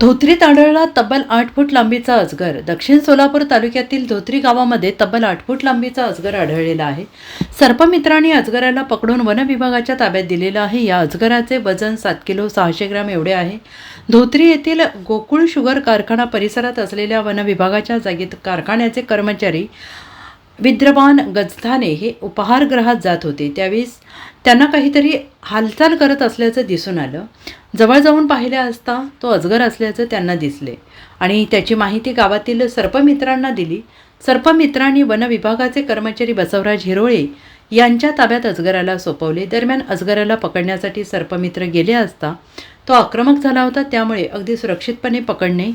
धोत्रीत आढळला तब्बल आठ फूट लांबीचा अजगर. दक्षिण सोलापूर तालुक्यातील धोत्री गावामध्ये तब्बल आठ फूट लांबीचा अजगर आढळलेला आहे. सर्पमित्रांनी अजगराला पकडून वनविभागाच्या ताब्यात दिलेलं आहे. या अजगराचे वजन सात किलो सहाशे ग्राम एवढे आहे. धोत्री येथील गोकुळ शुगर कारखाना परिसरात असलेल्या वनविभागाच्या जागेत कारखान्याचे कर्मचारी विद्रमान गजधाने हे उपहारगृहात जात होते. त्यावेळेस त्यांना काहीतरी हालचाल करत असल्याचं दिसून आलं. जवळ जाऊन पाहिले असता तो अजगर असल्याचं त्यांना दिसले आणि त्याची माहिती गावातील सर्पमित्रांना दिली. सर्पमित्रांनी वन विभागाचे कर्मचारी बसवराज हिरोळे यांच्या ताब्यात अजगराला सोपवले. दरम्यान अजगराला पकडण्यासाठी सर्पमित्र गेले असता तो आक्रमक झाला होता. त्यामुळे अगदी सुरक्षितपणे पकडणे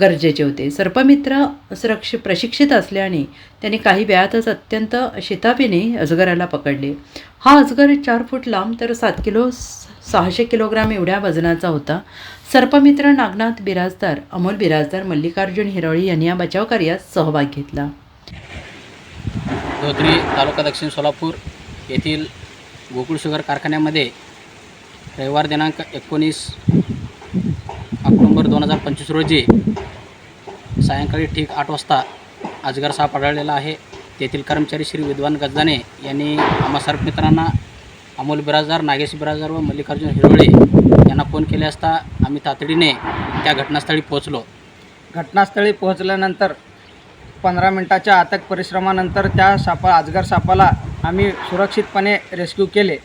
गरजेचे होते. सर्पमित्र सुरक्ष प्रशिक्षित असल्याने त्यांनी काही वेळातच अत्यंत शितापीने अजगराला पकडले. हा अजगर चार फूट लांब तर सात किलो स- सहाशे किलोग्राम एवढ्या वजनाचा होता. सर्पमित्र नागनाथ बिराजदार अमोल बिराजदार मल्लिकार्जुन हिरवळी यांनी या बचाव कार्यात सहभाग घेतला. धोत्री तालुका दक्षिण सोलापूर येथील गोकुळ शुगर कारखान्यामध्ये रविवार दिनांक एकोणीस हजार पंचवीस रोजी सायंकाळी ठीक आठ वाजता अजगर साप आढळलेला आहे. तेथील कर्मचारी श्री विद्वान गजदाने यांनी आम्हा सर्पमित्रांना अमोल बिराजदार नागेश बिराजदार व मल्लिकार्जुन हिरवळे यांना फोन केले असता आम्ही तातडीने त्या घटनास्थळी पोहोचलो. घटनास्थळी पोहोचल्यानंतर पंधरा मिनिटाच्या अथक परिश्रमानंतर त्या सापा अजगर सापाला आम्ही सुरक्षितपणे रेस्क्यू केले.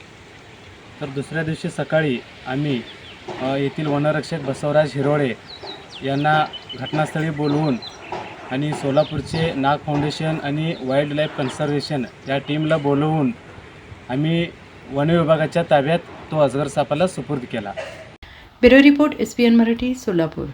तर दुसऱ्या दिवशी सकाळी आम्ही अ, येथील वनरक्षक बसवराज हिरोळे यांना घटनास्थळी बोलवून आणि सोलापूरचे नाग फाउंडेशन आणि वाईल्ड लाईफ कन्झर्वेशन या टीमला बोलवून आम्ही वन विभागाच्या ताब्यात तो अजगर सापाला सुपूर्द केला. Bureau report S P N Marathi Solapur.